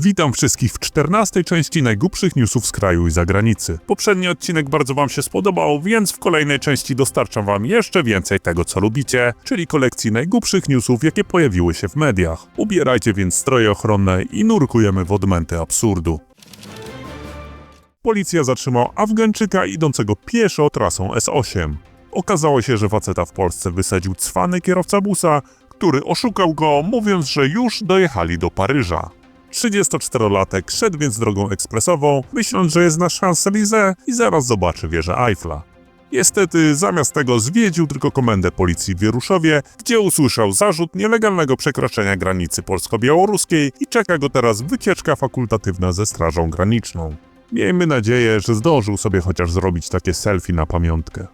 Witam wszystkich w 14 części najgłupszych newsów z kraju i zagranicy. Poprzedni odcinek bardzo Wam się spodobał, więc w kolejnej części dostarczam Wam jeszcze więcej tego, co lubicie, czyli kolekcji najgłupszych newsów, jakie pojawiły się w mediach. Ubierajcie więc stroje ochronne i nurkujemy w odmęty absurdu. Policja zatrzymała Afgańczyka idącego pieszo trasą S8. Okazało się, że faceta w Polsce wysadził cwany kierowca busa, który oszukał go, mówiąc, że już dojechali do Paryża. 34-latek szedł więc drogą ekspresową, myśląc, że jest na Champs-Élysées i zaraz zobaczy wieżę Eiffla. Niestety, zamiast tego zwiedził tylko komendę policji w Wieruszowie, gdzie usłyszał zarzut nielegalnego przekroczenia granicy polsko-białoruskiej i czeka go teraz wycieczka fakultatywna ze Strażą Graniczną. Miejmy nadzieję, że zdążył sobie chociaż zrobić takie selfie na pamiątkę.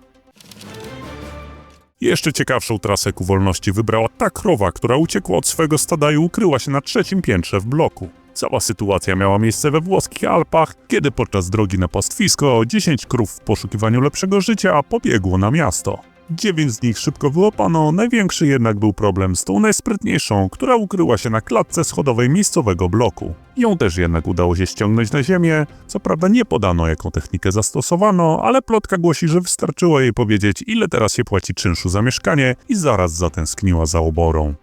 Jeszcze ciekawszą trasę ku wolności wybrała ta krowa, która uciekła od swego stada i ukryła się na trzecim piętrze w bloku. Cała sytuacja miała miejsce we włoskich Alpach, kiedy podczas drogi na pastwisko 10 krów w poszukiwaniu lepszego życia pobiegło na miasto. Dziewięć z nich szybko wyłapano, największy jednak był problem z tą najsprytniejszą, która ukryła się na klatce schodowej miejscowego bloku. Ją też jednak udało się ściągnąć na ziemię, co prawda nie podano jaką technikę zastosowano, ale plotka głosi, że wystarczyło jej powiedzieć ile teraz się płaci czynszu za mieszkanie i zaraz zatęskniła za oborą.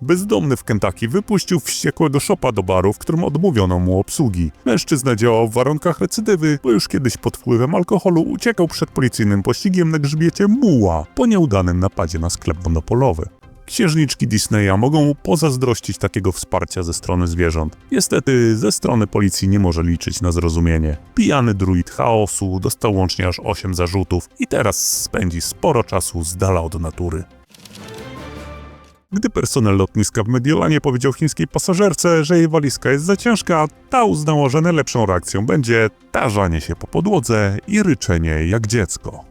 Bezdomny w Kentucky wypuścił wściekłego szopa do baru, w którym odmówiono mu obsługi. Mężczyzna działał w warunkach recydywy, bo już kiedyś pod wpływem alkoholu uciekał przed policyjnym pościgiem na grzbiecie muła po nieudanym napadzie na sklep monopolowy. Księżniczki Disneya mogą pozazdrościć takiego wsparcia ze strony zwierząt. Niestety ze strony policji nie może liczyć na zrozumienie. Pijany druid chaosu dostał łącznie aż 8 zarzutów i teraz spędzi sporo czasu z dala od natury. Gdy personel lotniska w Mediolanie powiedział chińskiej pasażerce, że jej walizka jest za ciężka, ta uznała, że najlepszą reakcją będzie tarzanie się po podłodze i ryczenie jak dziecko.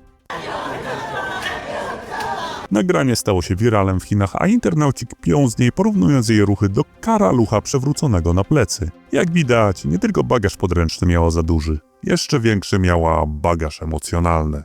Nagranie stało się wiralem w Chinach, a internauci kpią z niej, porównując jej ruchy do karalucha przewróconego na plecy. Jak widać, nie tylko bagaż podręczny miała za duży, jeszcze większy miała bagaż emocjonalny.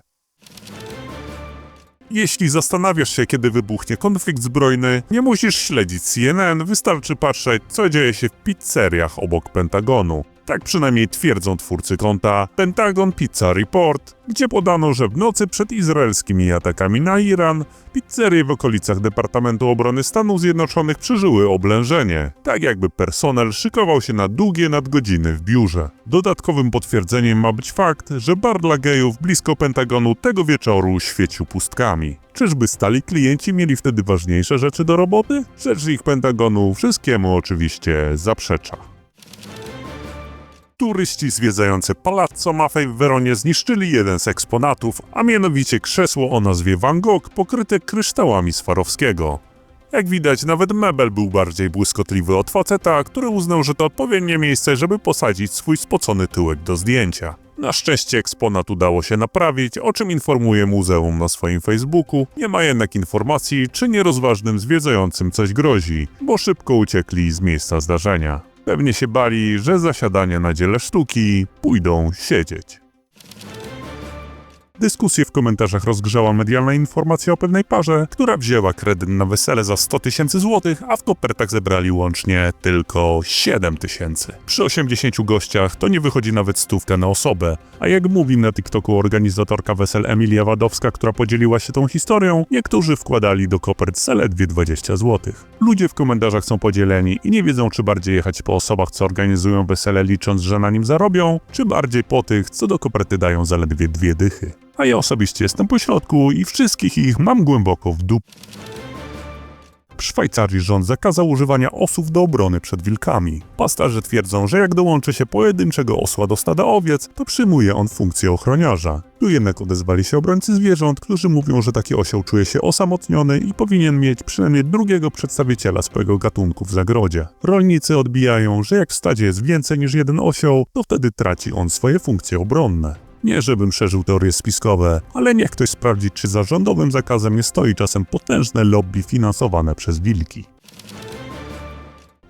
Jeśli zastanawiasz się, kiedy wybuchnie konflikt zbrojny, nie musisz śledzić CNN, wystarczy patrzeć, co dzieje się w pizzeriach obok Pentagonu. Tak przynajmniej twierdzą twórcy konta Pentagon Pizza Report, gdzie podano, że w nocy przed izraelskimi atakami na Iran, pizzerie w okolicach Departamentu Obrony Stanów Zjednoczonych przeżyły oblężenie, tak jakby personel szykował się na długie nadgodziny w biurze. Dodatkowym potwierdzeniem ma być fakt, że bar dla gejów blisko Pentagonu tego wieczoru świecił pustkami. Czyżby stali klienci mieli wtedy ważniejsze rzeczy do roboty? Rzecznik Pentagonu wszystkiemu oczywiście zaprzecza. Turyści zwiedzający Palazzo Maffei w Weronie zniszczyli jeden z eksponatów, a mianowicie krzesło o nazwie Van Gogh pokryte kryształami Swarowskiego. Jak widać, nawet mebel był bardziej błyskotliwy od faceta, który uznał, że to odpowiednie miejsce, żeby posadzić swój spocony tyłek do zdjęcia. Na szczęście eksponat udało się naprawić, o czym informuje muzeum na swoim Facebooku. Nie ma jednak informacji, czy nierozważnym zwiedzającym coś grozi, bo szybko uciekli z miejsca zdarzenia. Pewnie się bali, że zasiadania na dziele sztuki pójdą siedzieć. Dyskusję w komentarzach rozgrzała medialna informacja o pewnej parze, która wzięła kredyt na wesele za 100 tysięcy złotych, a w kopertach zebrali łącznie tylko 7 tysięcy. Przy 80 gościach to nie wychodzi nawet stówka na osobę, a jak mówi na TikToku organizatorka wesel Emilia Wadowska, która podzieliła się tą historią, niektórzy wkładali do kopert zaledwie 20 złotych. Ludzie w komentarzach są podzieleni i nie wiedzą, czy bardziej jechać po osobach, co organizują wesele, licząc, że na nim zarobią, czy bardziej po tych, co do koperty dają zaledwie dwie dychy a ja osobiście jestem po środku i wszystkich ich mam głęboko w dup. W Szwajcarii rząd zakazał używania osów do obrony przed wilkami. Pasterze twierdzą, że jak dołączy się pojedynczego osła do stada owiec, to przyjmuje on funkcję ochroniarza. Tu jednak odezwali się obrońcy zwierząt, którzy mówią, że taki osioł czuje się osamotniony i powinien mieć przynajmniej drugiego przedstawiciela swojego gatunku w zagrodzie. Rolnicy odbijają, że jak w stadzie jest więcej niż jeden osioł, to wtedy traci on swoje funkcje obronne. Nie żebym szerzył teorie spiskowe, ale niech ktoś sprawdzi, czy za rządowym zakazem nie stoi czasem potężne lobby finansowane przez wilki.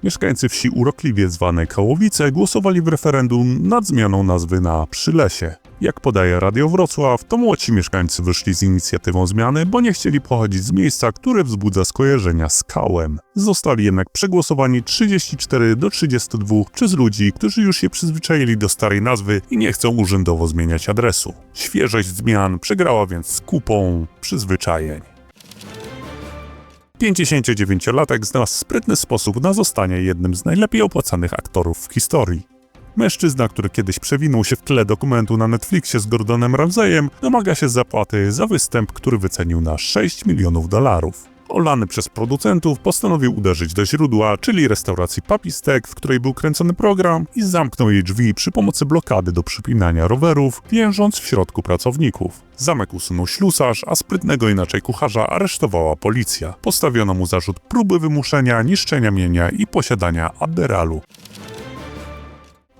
Mieszkańcy wsi urokliwie zwanej Kałowice głosowali w referendum nad zmianą nazwy na Przylesie. Jak podaje Radio Wrocław, to młodsi mieszkańcy wyszli z inicjatywą zmiany, bo nie chcieli pochodzić z miejsca, które wzbudza skojarzenia z kałem. Zostali jednak przegłosowani 34 do 32 przez ludzi, którzy już się przyzwyczaili do starej nazwy i nie chcą urzędowo zmieniać adresu. Świeżość zmian przegrała więc z kupą przyzwyczajeń. 59-latek znalazł sprytny sposób na zostanie jednym z najlepiej opłacanych aktorów w historii. Mężczyzna, który kiedyś przewinął się w tle dokumentu na Netflixie z Gordonem Ramsayem, domaga się zapłaty za występ, który wycenił na 6 milionów dolarów. Olany przez producentów postanowił uderzyć do źródła, czyli restauracji Papistek, w której był kręcony program i zamknął jej drzwi przy pomocy blokady do przypinania rowerów, więząc w środku pracowników. Zamek usunął ślusarz, a sprytnego inaczej kucharza aresztowała policja. Postawiono mu zarzut próby wymuszenia, niszczenia mienia i posiadania aderalu.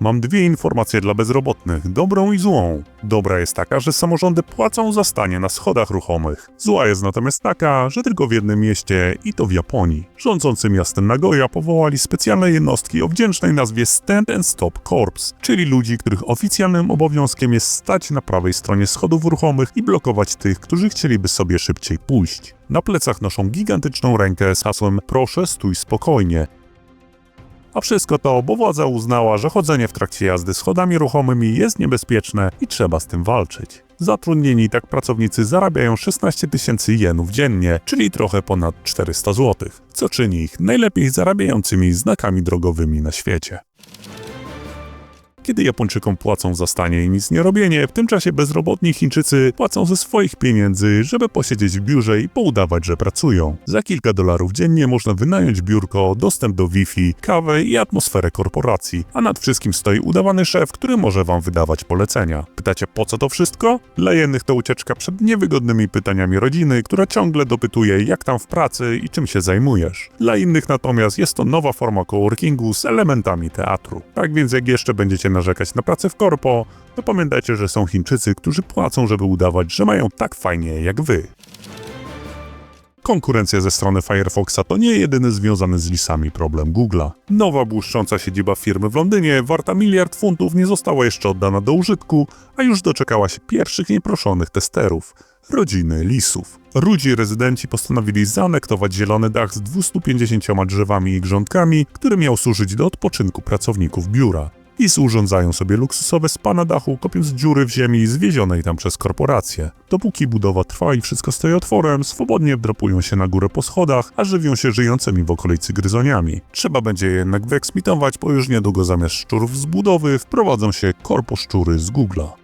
Mam dwie informacje dla bezrobotnych, dobrą i złą. Dobra jest taka, że samorządy płacą za stanie na schodach ruchomych. Zła jest natomiast taka, że tylko w jednym mieście, i to w Japonii. Rządzący miastem Nagoya powołali specjalne jednostki o wdzięcznej nazwie Stand and Stop Corps, czyli ludzi, których oficjalnym obowiązkiem jest stać na prawej stronie schodów ruchomych i blokować tych, którzy chcieliby sobie szybciej pójść. Na plecach noszą gigantyczną rękę z hasłem Proszę stój spokojnie. A wszystko to, bo władza uznała, że chodzenie w trakcie jazdy schodami ruchomymi jest niebezpieczne i trzeba z tym walczyć. Zatrudnieni tak pracownicy zarabiają 16 tysięcy jenów dziennie, czyli trochę ponad 400 zł, co czyni ich najlepiej zarabiającymi znakami drogowymi na świecie. Kiedy Japończykom płacą za stanie i nic nie robienie, w tym czasie bezrobotni Chińczycy płacą ze swoich pieniędzy, żeby posiedzieć w biurze i poudawać, że pracują. Za kilka dolarów dziennie można wynająć biurko, dostęp do Wi-Fi, kawę i atmosferę korporacji, a nad wszystkim stoi udawany szef, który może wam wydawać polecenia. Pytacie, po co to wszystko? Dla jednych to ucieczka przed niewygodnymi pytaniami rodziny, która ciągle dopytuje, jak tam w pracy i czym się zajmujesz. Dla innych natomiast jest to nowa forma coworkingu z elementami teatru. Tak więc jak jeszcze będziecie narzekać na pracę w korpo, to pamiętajcie, że są Chińczycy, którzy płacą, żeby udawać, że mają tak fajnie jak wy. Konkurencja ze strony Firefoxa to nie jedyny związany z lisami problem Google'a. Nowa błyszcząca siedziba firmy w Londynie, warta miliard funtów, nie została jeszcze oddana do użytku, a już doczekała się pierwszych nieproszonych testerów rodziny lisów. Rudzi rezydenci postanowili zaanektować zielony dach z 250 drzewami i grządkami, który miał służyć do odpoczynku pracowników biura. Lisy urządzają sobie luksusowe spa na dachu, kopiąc dziury w ziemi zwiezionej tam przez korporacje. Dopóki budowa trwa i wszystko stoi otworem, swobodnie wdrapują się na górę po schodach, a żywią się żyjącymi w okolicy gryzoniami. Trzeba będzie je jednak wyeksmitować, bo już niedługo zamiast szczurów z budowy wprowadzą się korposzczury z Google'a.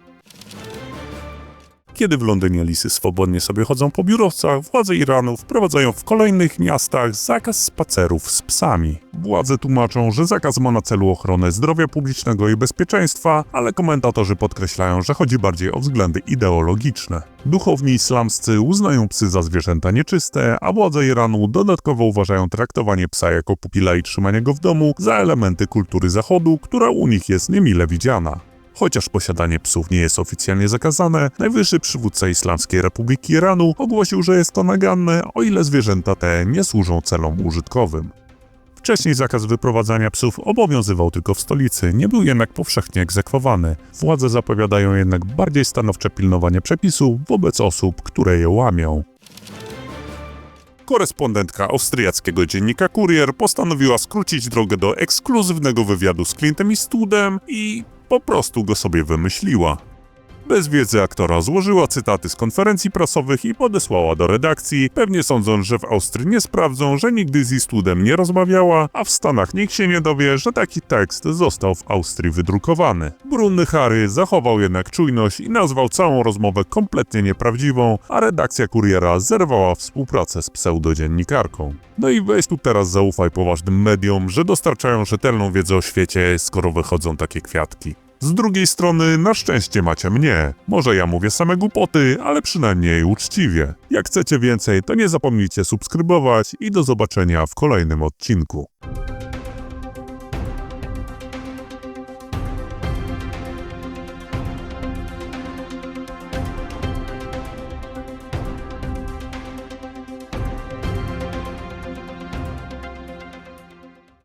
Kiedy w Londynie lisy swobodnie sobie chodzą po biurowcach, władze Iranu wprowadzają w kolejnych miastach zakaz spacerów z psami. Władze tłumaczą, że zakaz ma na celu ochronę zdrowia publicznego i bezpieczeństwa, ale komentatorzy podkreślają, że chodzi bardziej o względy ideologiczne. Duchowni islamscy uznają psy za zwierzęta nieczyste, a władze Iranu dodatkowo uważają traktowanie psa jako pupila i trzymanie go w domu za elementy kultury zachodu, która u nich jest niemile widziana. Chociaż posiadanie psów nie jest oficjalnie zakazane, najwyższy przywódca Islamskiej Republiki Iranu ogłosił, że jest to naganne, o ile zwierzęta te nie służą celom użytkowym. Wcześniej zakaz wyprowadzania psów obowiązywał tylko w stolicy, nie był jednak powszechnie egzekwowany. Władze zapowiadają jednak bardziej stanowcze pilnowanie przepisów wobec osób, które je łamią. Korespondentka austriackiego dziennika Kurier postanowiła skrócić drogę do ekskluzywnego wywiadu z Clintem Eastwoodem i po prostu go sobie wymyśliła. Bez wiedzy aktora złożyła cytaty z konferencji prasowych i podesłała do redakcji, pewnie sądząc, że w Austrii nie sprawdzą, że nigdy z Eastwoodem nie rozmawiała, a w Stanach nikt się nie dowie, że taki tekst został w Austrii wydrukowany. Brunny Harry zachował jednak czujność i nazwał całą rozmowę kompletnie nieprawdziwą, a redakcja kuriera zerwała współpracę z pseudodziennikarką. No i weź tu teraz zaufaj poważnym mediom, że dostarczają rzetelną wiedzę o świecie, skoro wychodzą takie kwiatki. Z drugiej strony, na szczęście macie mnie. Może ja mówię same głupoty, ale przynajmniej uczciwie. Jak chcecie więcej, to nie zapomnijcie subskrybować i do zobaczenia w kolejnym odcinku.